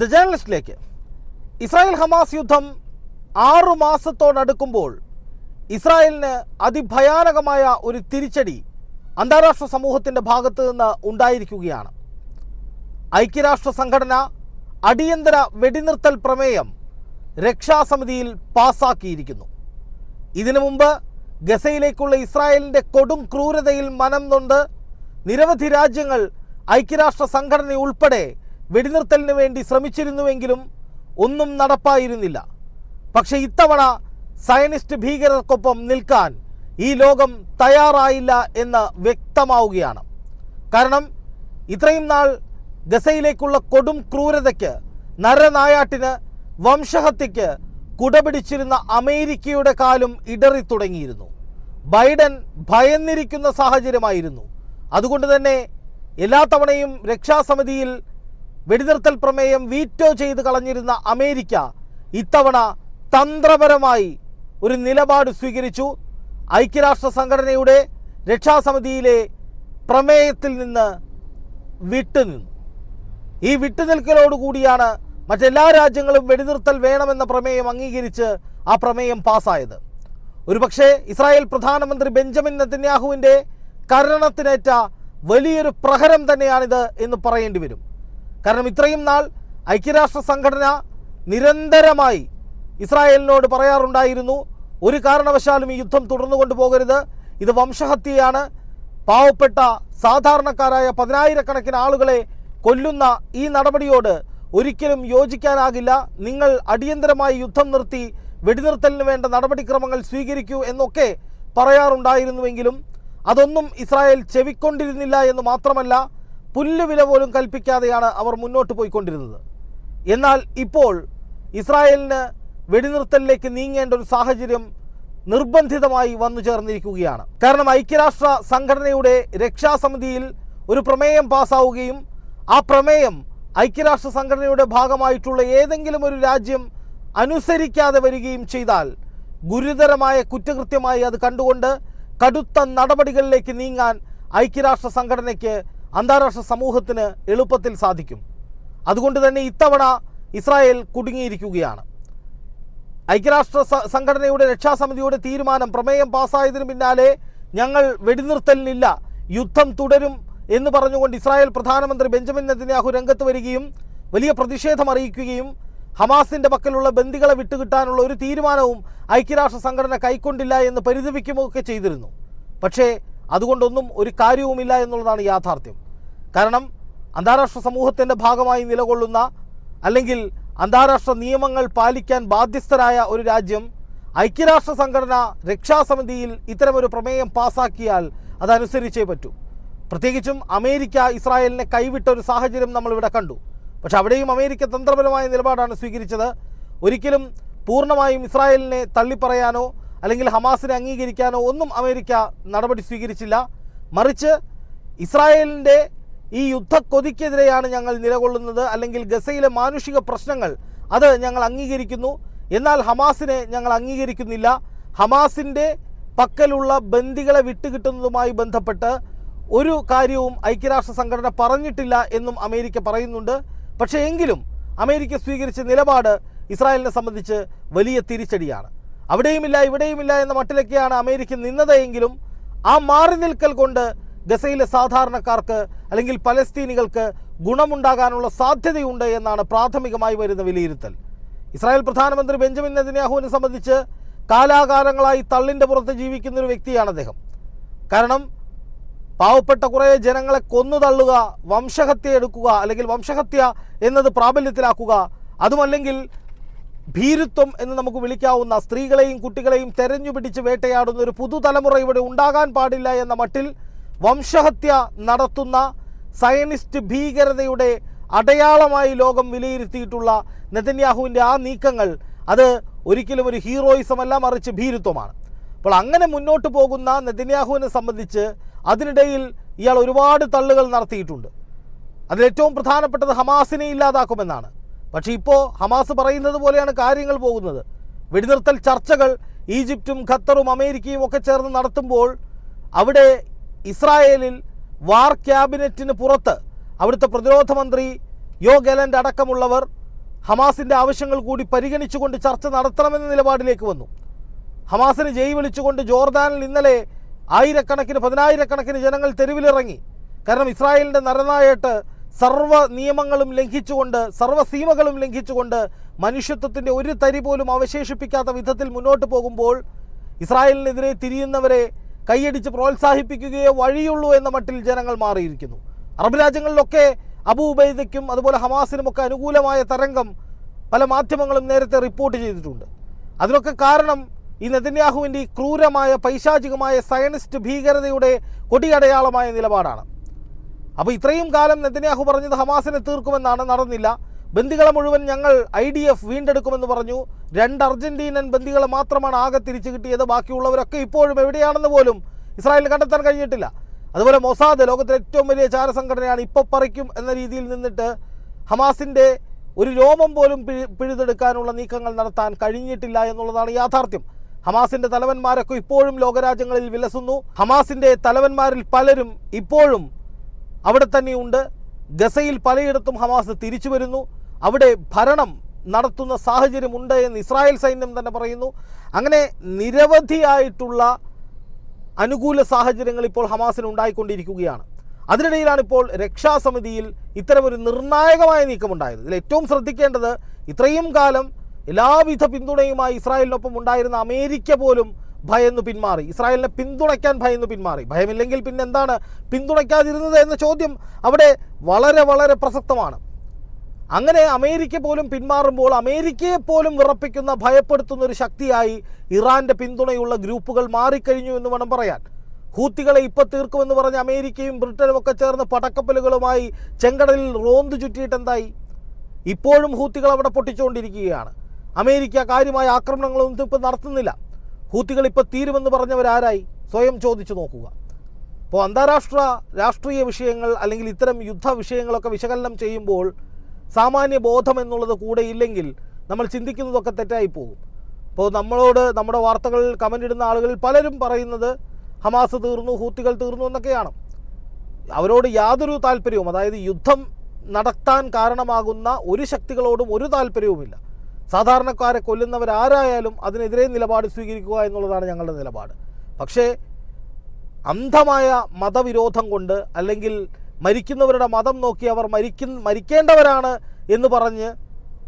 The ജേർണലിസ്റ്റിലേക്ക്. Israel Hamas യുദ്ധം ആറു മാസത്തോടടുക്കുമ്പോൾ ഇസ്രായേലിന് അതിഭയാനകമായ ഒരു തിരിച്ചടി അന്താരാഷ്ട്ര സമൂഹത്തിന്റെ ഭാഗത്തു നിന്ന് ഉണ്ടായിരിക്കുകയാണ്. ഐക്യരാഷ്ട്ര സംഘടന അടിയന്തര വെടിനിർത്തൽ പ്രമേയം രക്ഷാസമിതിയിൽ പാസാക്കിയിരിക്കുന്നു. ഇതിനു മുമ്പ് ഗസയിലേക്കുള്ള ഇസ്രായേലിന്റെ കൊടും ക്രൂരതയിൽ മനം നൊന്ത് നിരവധി രാജ്യങ്ങൾ ഐക്യരാഷ്ട്ര സംഘടന ഉൾപ്പെടെ വെടിനിർത്തലിന് വേണ്ടി ശ്രമിച്ചിരുന്നുവെങ്കിലും ഒന്നും നടപ്പായിരുന്നില്ല. പക്ഷേ ഇത്തവണ സയനിസ്റ്റ് ഭീകരർക്കൊപ്പം നിൽക്കാൻ ഈ ലോകം തയ്യാറായില്ല എന്ന് വ്യക്തമാവുകയാണ്. കാരണം ഇത്രയും നാൾ ഗസയിലേക്കുള്ള കൊടും ക്രൂരതയ്ക്ക് നരനായാട്ടിന് വംശഹത്യയ്ക്ക് കുടപിടിച്ചിരുന്ന അമേരിക്കയുടെ കാലും ഇടറി തുടങ്ങിയിരുന്നു. ബൈഡൻ ഭയന്നിരിക്കുന്ന സാഹചര്യമായിരുന്നു. അതുകൊണ്ട് തന്നെ എല്ലാ തവണയും രക്ഷാസമിതിയിൽ വെടിനിർത്തൽ പ്രമേയം വീറ്റോ ചെയ്ത് കളഞ്ഞിരുന്ന അമേരിക്ക ഇത്തവണ തന്ത്രപരമായി ഒരു നിലപാട് സ്വീകരിച്ചു. ഐക്യരാഷ്ട്ര സംഘടനയുടെ രക്ഷാസമിതിയിലെ പ്രമേയത്തിൽ നിന്ന് വിട്ടുനിന്നു ഈ വിട്ടുനിൽക്കലോടുകൂടിയാണ് മറ്റെല്ലാ രാജ്യങ്ങളും വെടിനിർത്തൽ വേണമെന്ന പ്രമേയം അംഗീകരിച്ച് ആ പ്രമേയം പാസ്സായത് ഒരുപക്ഷെ ഇസ്രായേൽ പ്രധാനമന്ത്രി ബെഞ്ചമിൻ നെതന്യാഹുവിന്റെ കരണത്തിനേറ്റ വലിയൊരു പ്രഹരം തന്നെയാണിത് എന്ന് പറയേണ്ടി വരും. കാരണം ഇത്രയും നാൾ ഐക്യരാഷ്ട്ര സംഘടന നിരന്തരമായി ഇസ്രായേലിനോട് പറയാറുണ്ടായിരുന്നു ഒരു കാരണവശാലും ഈ യുദ്ധം തുടർന്നു കൊണ്ടുപോകരുത്. ഇത് വംശഹത്യയാണ്. പാവപ്പെട്ട സാധാരണക്കാരായ പതിനായിരക്കണക്കിന് ആളുകളെ കൊല്ലുന്ന ഈ നടപടിയോട് ഒരിക്കലും യോജിക്കാനാകില്ല. നിങ്ങൾ അടിയന്തരമായി യുദ്ധം നിർത്തി വെടിനിർത്തലിന് വേണ്ട നടപടിക്രമങ്ങൾ സ്വീകരിക്കൂ എന്നൊക്കെ പറയാറുണ്ടായിരുന്നുവെങ്കിലും അതൊന്നും ഇസ്രായേൽ ചെവിക്കൊണ്ടിരുന്നില്ല എന്ന് മാത്രമല്ല പുല്ലുവില പോലും കൽപ്പിക്കാതെയാണ് അവർ മുന്നോട്ട് പോയിക്കൊണ്ടിരുന്നത്. എന്നാൽ ഇപ്പോൾ ഇസ്രായേലിന് വെടിനിർത്തലിലേക്ക് നീങ്ങേണ്ട ഒരു സാഹചര്യം നിർബന്ധിതമായി വന്നു ചേർന്നിരിക്കുകയാണ്. കാരണം ഐക്യരാഷ്ട്ര സംഘടനയുടെ രക്ഷാസമിതിയിൽ ഒരു പ്രമേയം പാസ്സാവുകയും ആ പ്രമേയം ഐക്യരാഷ്ട്ര സംഘടനയുടെ ഭാഗമായിട്ടുള്ള ഏതെങ്കിലും ഒരു രാജ്യം അനുസരിക്കാതെ വരികയും ചെയ്താൽ ഗുരുതരമായ കുറ്റകൃത്യമായി അത് കണ്ടുകൊണ്ട് കടുത്ത നടപടികളിലേക്ക് നീങ്ങാൻ ഐക്യരാഷ്ട്ര സംഘടനയ്ക്ക് അന്താരാഷ്ട്ര സമൂഹത്തിന് എളുപ്പത്തിൽ സാധിക്കും. അതുകൊണ്ട് തന്നെ ഇത്തവണ ഇസ്രായേൽ കുടുങ്ങിയിരിക്കുകയാണ്. ഐക്യരാഷ്ട്ര സംഘടനയുടെ രക്ഷാസമിതിയുടെ തീരുമാനം പ്രമേയം പാസ്സായതിനു പിന്നാലെ ഞങ്ങൾ വെടിനിർത്തലിനില്ല യുദ്ധം തുടരും എന്ന് പറഞ്ഞുകൊണ്ട് ഇസ്രായേൽ പ്രധാനമന്ത്രി ബെഞ്ചമിൻ നെതന്യാഹു രംഗത്ത് വരികയും വലിയ പ്രതിഷേധം അറിയിക്കുകയും ഹമാസിന്റെ പക്കലുള്ള ബന്ദികളെ വിട്ടുകിട്ടാനുള്ള ഒരു തീരുമാനവും ഐക്യരാഷ്ട്ര സംഘടന കൈക്കൊണ്ടില്ല എന്ന് പരിതപിക്കുമൊക്കെ ചെയ്തിരുന്നു. പക്ഷേ അതുകൊണ്ടൊന്നും ഒരു കാര്യവുമില്ല എന്നുള്ളതാണ് യാഥാർത്ഥ്യം. കാരണം അന്താരാഷ്ട്ര സമൂഹത്തിന്റെ ഭാഗമായി നിലകൊള്ളുന്ന അല്ലെങ്കിൽ അന്താരാഷ്ട്ര നിയമങ്ങൾ പാലിക്കാൻ ബാധ്യസ്ഥരായ ഒരു രാജ്യം ഐക്യരാഷ്ട്ര സംഘടന രക്ഷാസമിതിയിൽ ഇത്തരമൊരു പ്രമേയം പാസാക്കിയാൽ അതനുസരിച്ചേ പറ്റൂ. പ്രത്യേകിച്ചും അമേരിക്ക ഇസ്രായേലിനെ കൈവിട്ട ഒരു സാഹചര്യം നമ്മളിവിടെ കണ്ടു. പക്ഷെ അവിടെയും അമേരിക്ക തന്ത്രപരമായ നിലപാടാണ് സ്വീകരിച്ചത്. ഒരിക്കലും പൂർണമായും ഇസ്രായേലിനെ തള്ളിപ്പറയാനോ അല്ലെങ്കിൽ ഹമാസിനെ അംഗീകരിക്കാനോ ഒന്നും അമേരിക്ക നടപടി സ്വീകരിച്ചില്ല. മറിച്ച് ഇസ്രായേലിന്റെ ഈ യുദ്ധക്കൊതിക്കെതിരെയാണ് ഞങ്ങൾ നിലകൊള്ളുന്നത്. അല്ലെങ്കിൽ ഗസയിലെ മാനുഷിക പ്രശ്നങ്ങൾ അത് ഞങ്ങൾ അംഗീകരിക്കുന്നു. എന്നാൽ ഹമാസിനെ ഞങ്ങൾ അംഗീകരിക്കുന്നില്ല. ഹമാസിന്റെ പക്കലുള്ള ബന്ദികളെ വിട്ടുകിട്ടുന്നതുമായി ബന്ധപ്പെട്ട് ഒരു കാര്യവും ഐക്യരാഷ്ട്ര സംഘടന പറഞ്ഞിട്ടില്ല എന്നും അമേരിക്ക പറയുന്നുണ്ട്. പക്ഷേ എങ്കിലും അമേരിക്ക സ്വീകരിച്ച നിലപാട് ഇസ്രായേലിനെ സംബന്ധിച്ച് വലിയ തിരിച്ചടിയാണ്. അവിടെയുമില്ല ഇവിടെയുമില്ല എന്ന മട്ടിലൊക്കെയാണ് അമേരിക്ക നിന്നത് എങ്കിലും ആ മാറി നിൽക്കൽ കൊണ്ട് ഗസയിലെ സാധാരണക്കാർക്ക് അല്ലെങ്കിൽ പലസ്തീനികൾക്ക് ഗുണമുണ്ടാകാനുള്ള സാധ്യതയുണ്ട് എന്നാണ് പ്രാഥമികമായി വരുന്ന വിലയിരുത്തൽ. ഇസ്രായേൽ പ്രധാനമന്ത്രി ബെഞ്ചമിൻ നെതന്യാഹുവിനെ സംബന്ധിച്ച് കാലാകാലങ്ങളായി തള്ളിന്റെ പുറത്ത് ജീവിക്കുന്ന ഒരു വ്യക്തിയാണ് അദ്ദേഹം. കാരണം പാവപ്പെട്ട കുറേ ജനങ്ങളെ കൊന്നു തള്ളുക വംശഹത്യ എടുക്കുക അല്ലെങ്കിൽ വംശഹത്യ എന്നത് പ്രാബല്യത്തിലാക്കുക അതുമല്ലെങ്കിൽ ഭീരുത്വം എന്ന് നമുക്ക് വിളിക്കാവുന്ന സ്ത്രീകളെയും കുട്ടികളെയും തെരഞ്ഞു പിടിച്ച് വേട്ടയാടുന്ന ഒരു പുതുതലമുറ ഇവിടെ ഉണ്ടാകാൻ പാടില്ല എന്ന മട്ടിൽ വംശഹത്യ നടത്തുന്ന സയനിസ്റ്റ് ഭീകരതയുടെ അടയാളമായി ലോകം വിലയിരുത്തിയിട്ടുള്ള നെതന്യാഹുവിന്റെ ആ നീക്കങ്ങൾ അത് ഒരിക്കലും ഒരു ഹീറോയിസമല്ല മറിച്ച് ഭീരുത്വമാണ്. അപ്പോൾ അങ്ങനെ മുന്നോട്ട് പോകുന്ന നെതന്യാഹുവിനെ സംബന്ധിച്ച് അതിനിടയിൽ ഇയാൾ ഒരുപാട് തള്ളുകൾ നടത്തിയിട്ടുണ്ട്. അതിലേറ്റവും പ്രധാനപ്പെട്ടത് ഹമാസിനെ ഇല്ലാതാക്കുമെന്നാണ്. പക്ഷേ ഇപ്പോൾ ഹമാസ് പറയുന്നത് പോലെയാണ് കാര്യങ്ങൾ പോകുന്നത്. വെടിനിർത്തൽ ചർച്ചകൾ ഈജിപ്തും ഖത്തറും അമേരിക്കയും ഒക്കെ ചേർന്ന് നടത്തുമ്പോൾ അവിടെ ഇസ്രായേലിൽ വാർ ക്യാബിനറ്റിന് പുറത്ത് അവിടുത്തെ പ്രതിരോധ മന്ത്രി യോ ഗലന്റെ അടക്കമുള്ളവർ ഹമാസിന്റെ ആവശ്യങ്ങൾ കൂടി പരിഗണിച്ചുകൊണ്ട് ചർച്ച നടത്തണമെന്ന നിലപാടിലേക്ക് വന്നു. ഹമാസിന് ജയ് വിളിച്ചുകൊണ്ട് ജോർദാനിൽ ഇന്നലെ ആയിരക്കണക്കിന് പതിനായിരക്കണക്കിന് ജനങ്ങൾ തെരുവിലിറങ്ങി. കാരണം ഇസ്രായേലിന്റെ നരനായിട്ട് സർവ നിയമങ്ങളും ലംഘിച്ചുകൊണ്ട് സർവ സീമകളും ലംഘിച്ചുകൊണ്ട് മനുഷ്യത്വത്തിന്റെ ഒരു തരി പോലും അവശേഷിപ്പിക്കാത്ത വിധത്തിൽ മുന്നോട്ട് പോകുമ്പോൾ ഇസ്രായേലിനെതിരെ തിരിയുന്നവരെ കൈയടിച്ച് പ്രോത്സാഹിപ്പിക്കുകയോ വഴിയുള്ളൂ എന്ന മട്ടിൽ ജനങ്ങൾ മാറിയിരിക്കുന്നു. അറബ് രാജ്യങ്ങളിലൊക്കെ അബു ഉബൈദയ്ക്കും അതുപോലെ ഹമാസിനുമൊക്കെ അനുകൂലമായ തരംഗം പല മാധ്യമങ്ങളും നേരത്തെ റിപ്പോർട്ട് ചെയ്തിട്ടുണ്ട്. അതിനൊക്കെ കാരണം ഈ നെതന്യാഹുവിന്റെ ഈ ക്രൂരമായ പൈശാചികമായ സയനിസ്റ്റ് ഭീകരതയുടെ കൊടിയടയാളമായ നിലപാടാണ്. അപ്പോൾ ഇത്രയും കാലം നെതന്യാഹു പറഞ്ഞത് ഹമാസിനെ തീർക്കുമെന്നാണ് നടന്നില്ല. ബന്ദികളെ മുഴുവൻ ഞങ്ങൾ ഐ ഡി എഫ് വീണ്ടെടുക്കുമെന്ന് പറഞ്ഞു. രണ്ട് അർജന്റീനൻ ബന്ദികളെ മാത്രമാണ് ആകെ തിരിച്ചു കിട്ടിയത്. ബാക്കിയുള്ളവരൊക്കെ ഇപ്പോഴും എവിടെയാണെന്ന് പോലും ഇസ്രായേലിന് കണ്ടെത്താൻ കഴിഞ്ഞിട്ടില്ല അതുപോലെ മൊസാദ് ലോകത്തിലെ ഏറ്റവും വലിയ ചാരസംഘടനയാണ് ഇപ്പോൾ പറിക്കും എന്ന രീതിയിൽ നിന്നിട്ട് ഹമാസിന്റെ ഒരു രോമം പോലും പിഴി പിഴുതെടുക്കാനുള്ള നീക്കങ്ങൾ നടത്താൻ കഴിഞ്ഞിട്ടില്ല എന്നുള്ളതാണ് യാഥാർത്ഥ്യം. ഹമാസിന്റെ തലവന്മാരൊക്കെ ഇപ്പോഴും ലോകരാജ്യങ്ങളിൽ വിലസുന്നു. ഹമാസിന്റെ തലവന്മാരിൽ പലരും ഇപ്പോഴും അവിടെ തന്നെയുണ്ട് ഗസയിൽ പലയിടത്തും ഹമാസ് തിരിച്ചു വരുന്നു. അവിടെ ഭരണം നടത്തുന്ന സാഹചര്യമുണ്ട് എന്ന് ഇസ്രായേൽ സൈന്യം തന്നെ പറയുന്നു. അങ്ങനെ നിരവധിയായിട്ടുള്ള അനുകൂല സാഹചര്യങ്ങൾ ഇപ്പോൾ ഹമാസിന് ഉണ്ടായിക്കൊണ്ടിരിക്കുകയാണ്. അതിനിടയിലാണ് ഇപ്പോൾ രക്ഷാസമിതിയിൽ ഇത്തരമൊരു നിർണായകമായ നീക്കമുണ്ടായത്. ഇതിൽ ഏറ്റവും ശ്രദ്ധിക്കേണ്ടത് ഇത്രയും കാലം എല്ലാവിധ പിന്തുണയുമായി ഇസ്രായേലിനൊപ്പം ഉണ്ടായിരുന്ന അമേരിക്ക പോലും ഭയന്ന് പിന്മാറി. ഇസ്രായേലിനെ പിന്തുണയ്ക്കാൻ ഭയന്നു പിന്മാറി. ഭയമില്ലെങ്കിൽ പിന്നെ എന്താണ് പിന്തുണയ്ക്കാതിരുന്നത് എന്ന ചോദ്യം അവിടെ വളരെ വളരെ പ്രസക്തമാണ്. അങ്ങനെ അമേരിക്ക പോലും പിന്മാറുമ്പോൾ അമേരിക്കയെ പോലും വിറപ്പിക്കുന്ന ഭയപ്പെടുത്തുന്ന ഒരു ശക്തിയായി ഇറാന്റെ പിന്തുണയുള്ള ഗ്രൂപ്പുകൾ മാറിക്കഴിഞ്ഞു എന്ന് വേണം പറയാൻ. ഹൂത്തികളെ ഇപ്പൊ തീർക്കുമെന്ന് പറഞ്ഞ അമേരിക്കയും ബ്രിട്ടനും ഒക്കെ ചേർന്ന് പടക്കപ്പലുകളുമായി ചെങ്കടലിൽ റോന്തു ചുറ്റിയിട്ട് എന്തായി? ഇപ്പോഴും ഹൂത്തികൾ അവിടെ പൊട്ടിച്ചുകൊണ്ടിരിക്കുകയാണ്. അമേരിക്ക കാര്യമായ ആക്രമണങ്ങളൊന്നും ഇപ്പം നടത്തുന്നില്ല. ഹൂത്തികൾ ഇപ്പോൾ തീരുമെന്ന് പറഞ്ഞവരാരായി? സ്വയം ചോദിച്ചു നോക്കുക. അപ്പോൾ അന്താരാഷ്ട്ര രാഷ്ട്രീയ വിഷയങ്ങൾ അല്ലെങ്കിൽ ഇത്തരം യുദ്ധ വിഷയങ്ങളൊക്കെ വിശകലനം ചെയ്യുമ്പോൾ സാമാന്യ ബോധം എന്നുള്ളത് കൂടെ ഇല്ലെങ്കിൽ നമ്മൾ ചിന്തിക്കുന്നതൊക്കെ തെറ്റായി പോകും. അപ്പോൾ നമ്മളോട് നമ്മുടെ വാർത്തകളിൽ കമന്റ് ഇടുന്ന ആളുകളിൽ പലരും പറയുന്നത് ഹമാസ് തീർന്നു ഹൂത്തികൾ തീർന്നു എന്നൊക്കെയാണ്. അവരോട് യാതൊരു താല്പര്യവും അതായത് യുദ്ധം നടത്താൻ കാരണമാകുന്ന ഒരു ശക്തികളോടും ഒരു താല്പര്യവുമില്ല. സാധാരണക്കാരെ കൊല്ലുന്നവരാരായാലും അതിനെതിരെ നിലപാട് സ്വീകരിക്കുക എന്നുള്ളതാണ് ഞങ്ങളുടെ നിലപാട്. പക്ഷേ അന്ധമായ മതവിരോധം കൊണ്ട് അല്ലെങ്കിൽ മരിക്കുന്നവരുടെ മതം നോക്കി അവർ മരിക്കുന്ന മരിക്കേണ്ടവരാണ് എന്ന് പറഞ്ഞ്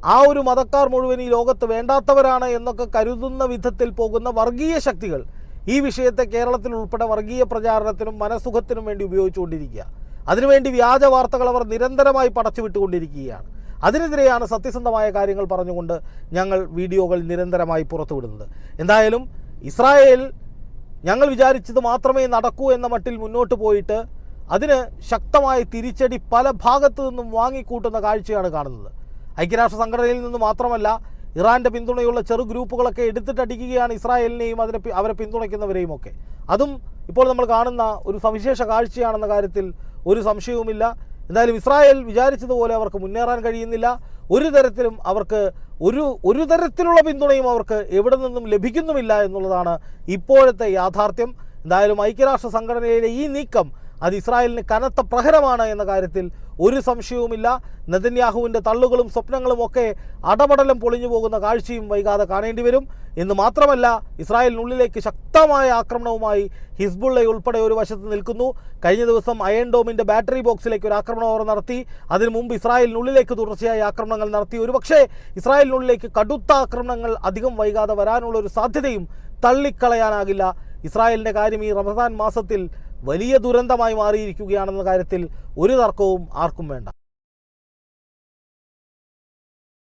ആ ഒരു മതക്കാർ മുഴുവൻ ഈ ലോകത്ത് വേണ്ടാത്തവരാണ് എന്നൊക്കെ കരുതുന്ന വിധത്തിൽ പോകുന്ന വർഗീയ ശക്തികൾ ഈ വിഷയത്തെ കേരളത്തിൽ ഉൾപ്പെടെ വർഗീയ പ്രചാരണത്തിനും മനസുഖത്തിനും വേണ്ടി ഉപയോഗിച്ചുകൊണ്ടിരിക്കുക. അതിനുവേണ്ടി വ്യാജ വാർത്തകൾ അവർ നിരന്തരമായി പടച്ചുവിട്ടുകൊണ്ടിരിക്കുകയാണ്. അതിനെതിരെയാണ് സത്യസന്ധമായ കാര്യങ്ങൾ പറഞ്ഞുകൊണ്ട് ഞങ്ങൾ വീഡിയോകൾ നിരന്തരമായി പുറത്തുവിടുന്നത്. എന്തായാലും ഇസ്രായേൽ ഞങ്ങൾ വിചാരിച്ചത് മാത്രമേ നടക്കൂ എന്ന മട്ടിൽ മുന്നോട്ട് പോയിട്ട് അതിന് ശക്തമായ തിരിച്ചടി പല ഭാഗത്തു നിന്നും വാങ്ങിക്കൂട്ടുന്ന കാഴ്ചയാണ് കാണുന്നത്. ഐക്യരാഷ്ട്ര സംഘടനയിൽ നിന്ന് മാത്രമല്ല ഇറാന്റെ പിന്തുണയുള്ള ചെറു ഗ്രൂപ്പുകളൊക്കെ എടുത്തിട്ടടിക്കുകയാണ് ഇസ്രായേലിനെയും അതിനെ അവരെ പിന്തുണയ്ക്കുന്നവരെയും ഒക്കെ അതും ഇപ്പോൾ നമ്മൾ കാണുന്ന ഒരു സവിശേഷ കാഴ്ചയാണെന്ന കാര്യത്തിൽ ഒരു സംശയവുമില്ല. എന്തായാലും ഇസ്രായേൽ വിചാരിച്ചതുപോലെ അവർക്ക് മുന്നേറാൻ കഴിയുന്നില്ല. ഒരു തരത്തിലും അവർക്ക് ഒരു ഒരു തരത്തിലുള്ള പിന്തുണയും അവർക്ക് എവിടെ നിന്നും ലഭിക്കുന്നുമില്ല എന്നുള്ളതാണ് ഇപ്പോഴത്തെ യാഥാർത്ഥ്യം. എന്തായാലും ഐക്യരാഷ്ട്ര സംഘടനയിലെ ഈ നീക്കം അത് ഇസ്രായേലിന് കനത്ത പ്രഹരമാണ് എന്ന കാര്യത്തിൽ ഒരു സംശയവുമില്ല. നെതന്യാഹുവിന്റെ തള്ളുകളും സ്വപ്നങ്ങളും ഒക്കെ അടപടലം പൊളിഞ്ഞു പോകുന്ന കാഴ്ചയും വൈകാതെ കാണേണ്ടി വരും. എന്ന് മാത്രമല്ല ഇസ്രായേലിനുള്ളിലേക്ക് ശക്തമായ ആക്രമണവുമായി ഹിസ്ബുള്ള ഉൾപ്പെടെ ഒരു വശത്ത് നിൽക്കുന്നു. കഴിഞ്ഞ ദിവസം അയൺ ഡോമിന്റെ ബാറ്ററി ബോക്സിലേക്ക് ഒരു ആക്രമണം അവർ നടത്തി. അതിനു മുമ്പ് ഇസ്രായേലിനുള്ളിലേക്ക് തുടർച്ചയായി ആക്രമണങ്ങൾ നടത്തി. ഒരുപക്ഷേ ഇസ്രായേലിനുള്ളിലേക്ക് കടുത്ത ആക്രമണങ്ങൾ അധികം വൈകാതെ വരാനുള്ള ഒരു സാധ്യതയും തള്ളിക്കളയാനാകില്ല. ഇസ്രായേലിന്റെ കാര്യം ഈ റമദാൻ മാസത്തിൽ വലിയ ദുരന്തമായി മാറിയിരിക്കുകയാണെന്ന കാര്യത്തിൽ ഒരു തർക്കവും ആർക്കും വേണ്ട.